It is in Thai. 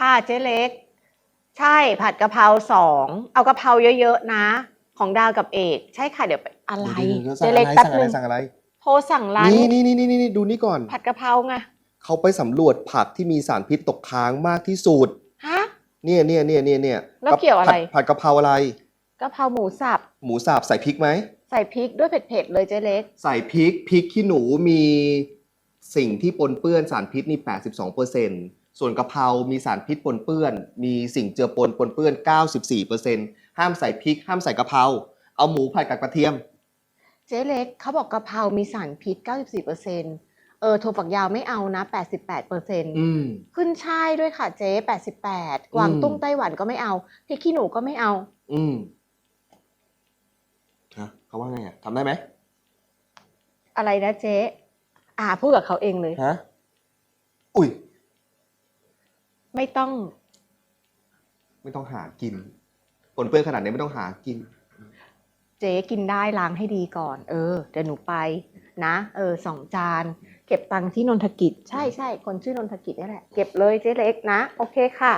ค่ะเจ๊เล็ก ใช่ผัดกะเพราสองเอากะเพราเยอะๆนะ ของดาวกับเอก ใช่ค่ะเดี๋ยวไปอะไรเดี๋ยวๆๆเจ๊สั่งเล็กอะไรแป๊บสั่งนึอะไรงสั่งอะไรโทรสั่งร้านนี่นี่นี่นี่นี่ดูนี่ก่อน ผัดกะเพราไงเขาไปสำรวจผักที่มีสารพิษตกค้างมากที่สุดฮะเนี่ยเนี่ยเนี่ยเนี่ยเนี่ยแล้วเกี่ยวอะไร ผัดผัดกะเพราอะไรกะเพราหมูสับหมูสับใส่พริกไหมใส่พริกด้วยเผ็ดๆเลยเจ๊เล็ก ใส่พริกพริกขี้หนูมีสิ่งที่ปนเปื้อนสารพิษนี่82% ส่วนกะเพรา มีสารพิษปนเปื้อน มีสิ่งเจือปนปนเปื้อน 94%ห้ามใส่พริก ห้ามใส่กะเพรา เอาหมูผัดกับกระเทียม เจ๊เล็กเขาบอกกะเพรามีสารพิษ 94%เออถั่วฝักยาวไม่เอานะ 88%อืม ขึ้นช่ายด้วยค่ะเจ๊ 88 กวางตุ้งไต้หวันก็ไม่เอาพริกขี้หนูก็ไม่เอา อืมฮะเขาว่าไงอะทำได้ไหมอะไรนะเจ๊ อ่าพูดกับเขาเองเลย ฮะ อุ้ย ไม่ต้องไม่ต้องหากินปนเปื้อนขนาดนี้ไม่ต้องหากิน เจ๊กินได้ล้างให้ดีก่อน เออเดี๋ยวหนูไป นะ เออสองจาน เก็บตังค์ที่นนทกิจ ใช่ใช่คนชื่อนนทกิจนี่แหละ เก็บเลยเจ๊เล็กนะ โอเคค่ะ